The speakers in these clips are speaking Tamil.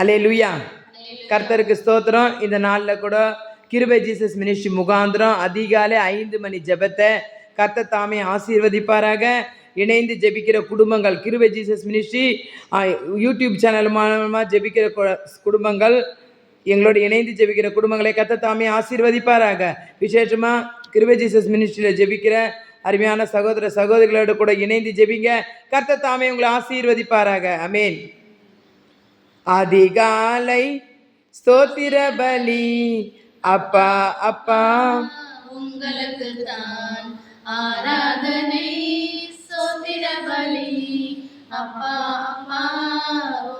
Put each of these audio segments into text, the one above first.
அலே லுயா கர்த்தருக்கு ஸ்தோத்திரம். இந்த நாளில் கூட கிருபை ஜீசஸ் மினிஸ்ட்ரி முகாந்திரம். அதிகாலை ஐந்து மணி ஜெபத்தை கர்த்த தாமே ஆசீர்வதிப்பாராக. இணைந்து ஜெபிக்கிற குடும்பங்கள் கிருபை ஜீசஸ் மினிஸ்ட்ரி யூடியூப் சேனல் மூலமாக ஜெபிக்கிற குடும்பங்கள் எங்களோட இணைந்து ஜெபிக்கிற குடும்பங்களை கத்த தாமே ஆசீர்வதிப்பாராக. விசேஷமாக கிருபை ஜீசஸ் மினிஸ்ட்ரியில் ஜெபிக்கிற அருமையான சகோதர சகோதரிகளோடு கூட இணைந்து ஜெபிங்க. கர்த்த தாமே உங்களை ஆசீர்வதிப்பாராக. அமேன் அதிகாலை ஸ்தோத்திர பலி அப்பா அப்பா. உங்களுக்கு தான் ஆராதனை சோதிர பலி அப்பா அப்பா.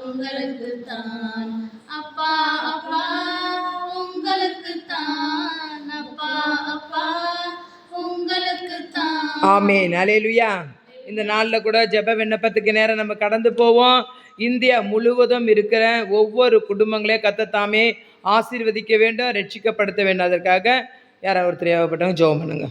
உங்களுக்கு தான் அப்பா அப்பா. உங்களுக்கு தான் அப்பா அப்பா. உங்களுக்கு தான். ஆமேன். அலேலுயா இந்த நாளில் கூட ஜெப விண்ணப்பத்துக்கு நேரம் நம்ம கடந்து போவோம். இந்தியா முழுவதும் இருக்கிற ஒவ்வொரு குடும்பங்களையும் கத்தத்தாமே ஆசீர்வதிக்க வேண்டும் ரட்சிக்கப்படுத்த வேண்டும். அதற்காக யாராவது ஒருத்தர் தேவைப்பட்டவங்க ஜெபம் பண்ணுங்க.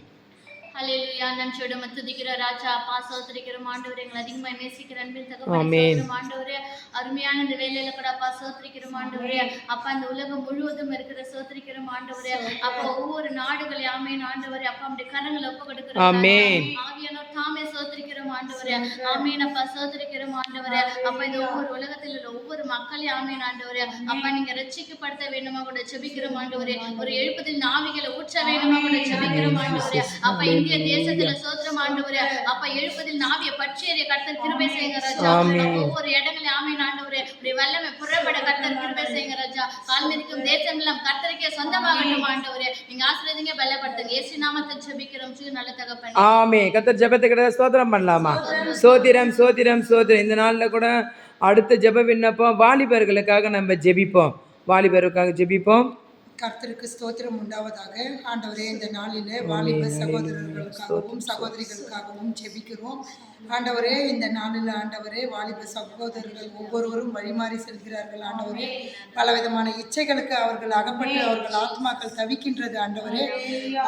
ஹalleluya. நன்றியோட மத்துதிக்கிற ராஜா அப்பா சோத்திரிக்கிற ஆண்டவரே எங்களை அதிகமாக நேசிக்கிற அன்பின் ஆமென். தகவல் ஆண்டவரே. அருமையான இந்த வேலையில கூட அப்பா சோத்திரிக்கிற ஆண்டவரே. அப்பா இந்த உலகம் முழுவதும் இருக்கிற சோத்திரிக்கிற ஆண்டவரே. அப்பா ஒவ்வொரு நாடுகள் ஆமேன் ஆண்டவரே. அப்பா அப்படி கரங்களை ஒப்பு கொடுக்கிற ஆமென். ஆவியானோர் தாமே சோத்திரிக்கிற ஆண்டவரே. ஆமேன் அப்பா சோத்திரிக்கிற ஆண்டவரே. அப்பா இந்த ஒவ்வொரு உலகத்தில் உள்ள ஒவ்வொரு மக்களையும் ஆமேன் ஆண்டவரே. அப்பா நீங்க ரட்சிக்கப்படுத்த வேண்டுமா கூட ஜெபிக்கிற ஆண்டவரே. ஒரு எழுப்பதில் நாவிகளை ஊற்ற வேண்டுமா கூட ஜெபிக்கிற ஆண்டவரே. அப்பா இந்திய தேசத்துல சோத்திரம் ஆண்டவரே. அப்பா எழுப்பதில் நாவிய செய்யுங்க ராஜா. ஆமென். அப்பா ஒவ்வொரு இடங்களில் ஆமேன் ஆண்டவரே. வல்லமை புறப்பட கர்த்தர் கிருபை செய்யுங்க ராஜா. கால் மிதிக்கும் தேசம் எல்லாம் கர்த்தருக்கே சொந்தமாகட்டும் ஆண்டவரே. நீங்க ஆசிரியங்க பலப்படுத்துங்க. இயேசு நாமத்தை ஜெபிக்கிறோம். ஜீவ நல்ல தகப்பன். ஆமே கர்த்தர் ஜெபத்துக்கிட்ட ஸ்தோத்திரம் பண்ணலாமா? சோத்திரம் சோத்திரம் சோத்திரம் இந்த நாளில் கூட அடுத்த ஜெப விண்ணப்பம் வாலிபர்களுக்காக நம்ம ஜெபிப்போம். வாலிபருக்காக ஜெபிப்போம். கர்த்தருக்கு ஸ்தோத்திரம் உண்டாவதாக. ஆண்டவரே இந்த நாளிலே வாலிப சகோதரர்களுக்காகவும் சகோதரிகளுக்காகவும் ஜெபிக்கிறோம். ஆண்டவரே இந்த நாளில் ஆண்டவரே வாலிப சகோதரர்கள் ஒவ்வொருவரும் வழிமாறி செல்கிறார்கள். ஆண்டவரே பலவிதமான இச்சைகளுக்கு அவர்கள் அகப்பட்டு அவர்கள் ஆத்மாக்கள் தவிக்கின்றது ஆண்டவரே.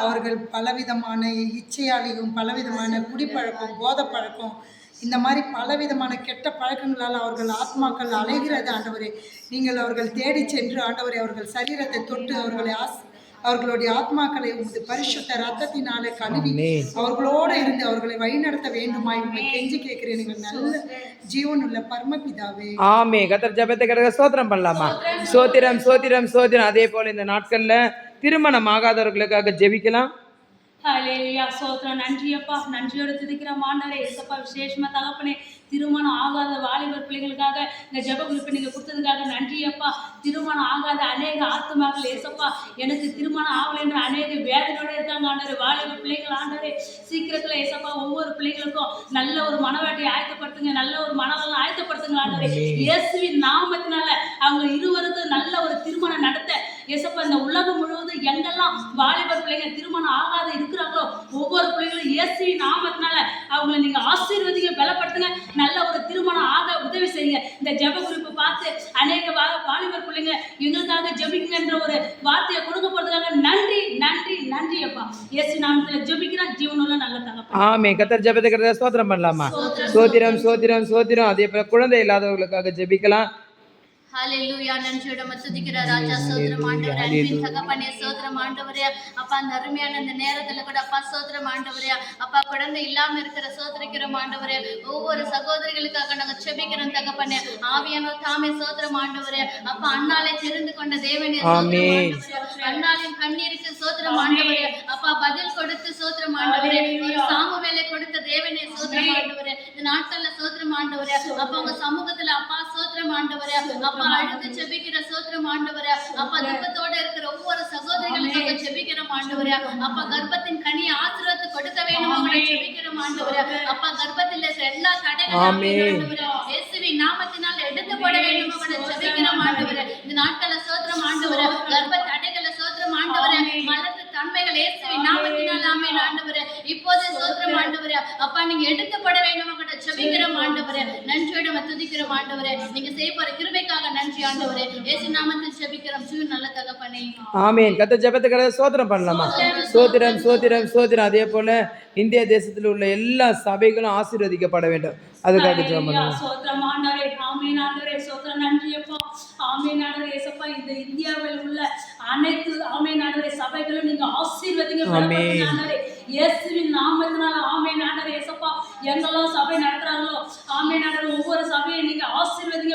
அவர்கள் பலவிதமான இச்சையாலையும் பலவிதமான குடிப்பழக்கம் போதை பழக்கம் இந்த மாதிரி பலவிதமான கெட்ட பழக்கங்களால் அவர்கள் ஆத்மாக்கள் அலைகிறது ஆண்டவரே. நீங்கள் அவர்கள் தேடி சென்று ஆண்டவரே அவர்கள் சரீரத்தை தொட்டு அவர்களை ஆஸ் அவர்களுடைய ஆத்மாக்களை உமது பரிசுத்த ரத்தத்தினாலே கழுவி. அவர்களோடு இருந்து அவர்களை வழிநடத்த வேண்டுமாய் உங்களை கெஞ்சி கேட்கிறேன். நீங்கள் நல்ல ஜீவனுள்ள பரமபிதாவே. ஆமே கத்தர் ஜெபத்துக்கிட்ட ஸ்தோத்திரம் பண்ணலாமா? சோத்திரம் சோத்திரம் சோத்திரம் அதே போல இந்த நாட்களில் திருமணம் ஆகாதவர்களுக்காக ஜெபிக்கலாம். ஹalleluya சோத்திரம் நன்றி அப்பா நன்றியோட துதிக்கிற மாண்டவரே ஏசப்பா விசேஷமா தகப்பனே திருமணம் ஆகாத வாலிபர் பிள்ளைகளுக்காக இந்த ஜெப குறிப்பை நீங்க கொடுத்ததுக்காக நன்றி அப்பா திருமணம் ஆகாத அநேக ஆத்துமாக்கள் ஏசப்பா. எனக்கு திருமணம் ஆகலைன்ற அநேக வேதனையோட இருக்காங்க ஆண்டவரே. வாலிபர் பிள்ளைகள் ஆண்டவரே. சீக்கிரத்துல ஏசப்பா ஒவ்வொரு பிள்ளைகளுக்கும் நல்ல ஒரு மனவாட்டியை ஆயத்தப்படுத்துங்க. நல்ல ஒரு மனவெல்லாம் ஆயத்தப்படுத்துங்க ஆண்டவரே. இயேசுவின் நாமத்தினால அவங்க இருவருக்கும் நல்ல ஒரு திருமணம் நடத்த ஏசப்பா இந்த உலகம் முழுவதும் எங்கெல்லாம் வாலிபர் பிள்ளைங்க திருமணம் ஆகாத இயேசுவின் நாமத்தினால அவங்களை நீங்க ஆசீர்வதிங்க பலப்படுத்துங்க. நல்ல ஒரு திருமணம் ஆக உதவி செய்யுங்க. இந்த ஜெப குறிப்பு பார்த்து அநேக வாலிபர் பிள்ளைங்க எங்களுக்காக ஜெபிக்குங்கன்ற ஒரு வார்த்தையை கொடுக்க போறதுக்காக நன்றி நன்றி நன்றி அப்பா. இயேசு நாமத்துல ஜெபிக்கிறேன் ஜீவனுள்ள நல்ல தகப்பன். ஆமே கத்தர் ஜெபத்துக்கிட்ட ஸ்தோத்திரம் பண்ணலாமா? சோத்திரம் சோத்திரம் சோத்திரம் அதே போல குழந்தை இல்லாதவர்களுக்காக ஜெபிக்கலாம். ஹalleluya நன்றியோட மத்துதிக்கிற ராஜா சோத்திரம் ஆண்டவரே அன்பின் தகப்பனே சோத்திரம் ஆண்டவரே. அப்பா அந்த அருமையான இந்த நேரத்துல கூட அப்பா சோத்திரம் ஆண்டவரே. அப்பா குழந்தை இல்லாம இருக்கிற சோத்திரிக்கிறோம் ஆண்டவரே. ஒவ்வொரு சகோதரிகளுக்காக நாங்க செபிக்கிறோம் தகப்பனே. ஆவியானவர் தாமே சோத்திரம் ஆண்டவரே. அப்பா அண்ணாலே தெரிந்து கொண்ட தேவனே அண்ணாளின் கண்ணீருக்கு சோத்திரம் ஆண்டவரே. அப்பா பதில் கொடுத்து சோத்திரம் ஆண்டவரே. ஒரு சாமுவேலை கொடுத்த தேவனே சோத்திரம் ஆண்டவரே. இந்த நாட்கள்ல சோத்திரம் ஆண்டவரே. அப்பா உங்க சமூகத்துல அப்பா சோத்திரம் ஆண்டவரே. அப்பா அழுது செபிக்கிற சோத்திரம் ஆண்டவரே. அப்பா துக்கத்தோட இருக்கிற ஒவ்வொரு சகோதரிகளுக்காக செபிக்கிறோம் ஆண்டவரே. அப்பா கர்ப்பத்தின் கனி ஆசீர்வாதத்தை கொடுக்க வேண்டும் அவங்களை செபிக்கிறோம் ஆண்டவரே. அப்பா கர்ப்பத்தில் எல்லா தடைகளும் ஆமென். ஆண்டவரே. இயேசுவின் நாமத்தினால் எடுத்து போட வேண்டும் அவங்களை செபிக்கிறோம் ஆண்டவரே. இந்த நாட்கள்ல அப்பா நீங்க எடுக்கப்பட வேண்டும் உங்கள்கிட்ட செபிக்கிற ஆண்டவரே நன்றியோட துதிக்கிற ஆண்டவரே நீங்க செய்ய போற கிருபைக்காக நன்றி ஆண்டவரே. இயேசு நாமத்தில் செபிக்கிறோம் சிறு நல்ல தகப்பனே. ஆமீன். கத்த ஜெபத்துக்காக சோதனம் பண்ணலாமா? சோதிரம் சோதிரம் சோதிரம் அதே போல இந்திய தேசத்தில் உள்ள எல்லா சபைகளும் ஆசீர்வதிக்கப்பட வேண்டும். அதுக்காக ஜெபம் சோதரம் ஆண்டவரே. ஆமீன் ஆண்டவரே. சோதரம் நன்றி அப்பா. ஆமீன் ஆண்டவரே. இந்த இந்தியாவில் உள்ள அனைத்து ஆமீன் ஆண்டவரே சபைகளும் நீங்க ஆசீர்வதிங்க. இயேசுவின் நாமத்தினால ஆமே நாண்டரே ஏசப்பா எங்கெல்லாம் சபை நடத்துறாங்களோ ஆமே நாண்டரே ஒவ்வொரு சபையை நீங்க ஆசீர்வதிங்க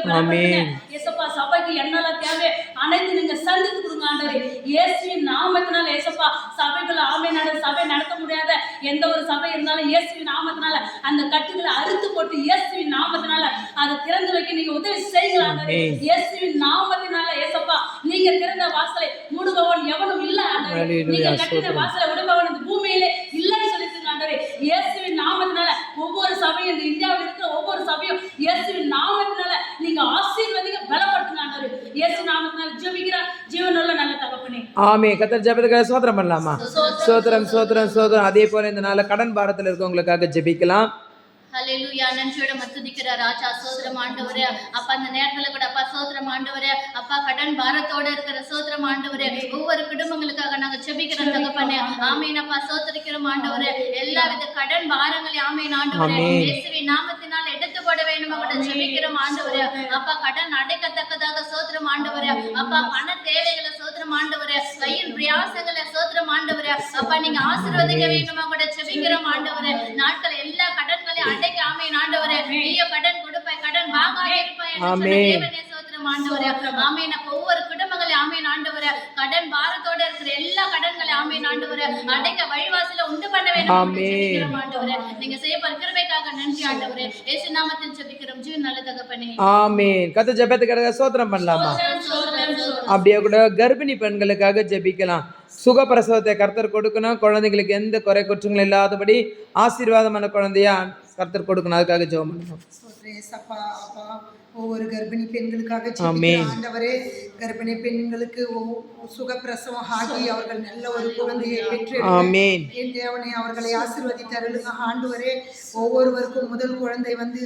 ஏசப்பா சபைக்கு என்னெல்லாம் தேவை. அனைத்து நீங்க சந்தித்து கொடுங்க ஆண்டவரே. இயேசுவின் நாமத்தினால ஏசப்பா சபைக்குள்ள ஆமே நாடர் சபை நடத்த முடியாத எந்த ஒரு சபை இருந்தாலும் இயேசுவின் நாமத்தினால அந்த கட்டுகளை அறுத்து போட்டு இயேசுவின் நாமத்தினால அதை திறந்து வைக்க நீங்க உதவி ஆண்டவரே. இயேசுவின் நாமத்தினால ஏசப்பா நீங்க திறந்த வாசலை மூடுபவன் எவனும் இல்ல நீங்க கட்டின வாசலை விடுபவன் பூமியிலே இல்லைன்னு சொல்லிட்டு ஆண்டவரே இயேசுவின் நாமத்தினால ஒவ்வொரு சபையும் இந்த இந்தியாவில் இருக்கிற ஒவ்வொரு சபையும் இயேசுவின் நாமத்தினால நீங்க ஆசீர்வதிங்க பலப்படுத்துங்க ஆண்டவரே இயேசு நாமத்தினால ஜெபிக்கிற ஜீவனுள்ள நல்ல தகப்பனே. ஆமே கத்தர் ஜெபத்துக்காக சோத்திரம் பண்ணலாமா? சோத்திரம் சோத்திரம் சோத்திரம். அதே போல இந்த நாள்ல கடன் பாரத்தில் இருக்கவங்களுக்காக ஜெபிக்கலாம். ஹalleluya நன்றியோட மத்துதிக்கிற ராஜா சோதரம் ஆண்டவரே. அப்பா அந்த நேரத்துல கூட அப்பா சோதரம் ஆண்டவரே. அப்பா கடன் பாரத்தோட இருக்கிற சோதரம் ஆண்டவரே. ஒவ்வொரு குடும்பங்களுக்காக நாங்க செபிக்கிறோம் தகப்பனே. ஆமீன் அப்பா சோதரிக்கிறோம் ஆண்டவரே. எல்லா வித கடன் பாரங்களையும் ஆமீன் ஆண்டவரே. ஆமென். இயேசுவின் நாமத்தினால் எடுத்து போட வேண்டும்? அவட செபிக்கிறோம் ஆண்டவரே. அப்பா கடன் அடைக்கத்தக்கதாக சோதரம் ஆண்டவரே. அப்பா பண தேவைகளை சோதரம் ஆண்டவரே. கையின் பிரயாசங்களை சோதரம் ஆண்டவரே. அப்பா நீங்க ஆசீர்வதிக்க வேண்டும்? அவட செபிக்கிறோம் ஆண்டவரே. நாட்கள் ஆமேன் ஆண்டவரே. நீயோ கடன் கொடுப்பாய் கடன் வாங்காத இருப்பாய் என்று. தேவனே சோத்திரம். ஆண்டவரே ஆமேன் அப்ப ஒவ்வொரு குடும்பங்களை ஆமேன் ஆண்டவரே கடன் பாரத்தோட இருக்கிற எல்லா கடன்களை ஆமேன் ஆண்டவரே அடைக்க வழிவாசல உண்டு பண்ண வேண்டும் ஆண்டவரே. நீங்க செய்ய கிருபைக்காக நன்றி ஆண்டவரே. இயேசு நாமத்தில் ஜெபிக்கிறோம் ஜீவன் நல்ல தகப்பனே. ஆமேன். கத்தர் ஜெபத்துக்காக சோத்திரம் பண்ணலாமா? சோத்திரம், சோத்திரம், சோத்திரம். அப்படியே கூட கர்ப்பிணி பெண்களுக்காக ஜெபிக்கலாம். சுகப்பிரசவத்தை கர்த்தர் கொடுக்கணும். குழந்தைங்களுக்கு எந்த குறை குற்றங்களும் இல்லாதபடி ஆசீர்வாதமான குழந்தையா கர்த்தர் கொடுக்கணும். அதுக்காக ஜெபம் அப்பா ஒவ்வொரு கர்ப்பிணி பெண்களுக்காக. ஆண்டவரே கர்ப்பிணி பெண்களுக்கு சுகப்பிரசவம் ஆகி அவர்கள் நல்ல ஒரு குழந்தையை பெற்று என் தேவனை அவர்களை ஆசீர்வதித்து அருளுங்க ஆண்டவரே ஒவ்வொருவருக்கும் முதல் குழந்தை வந்து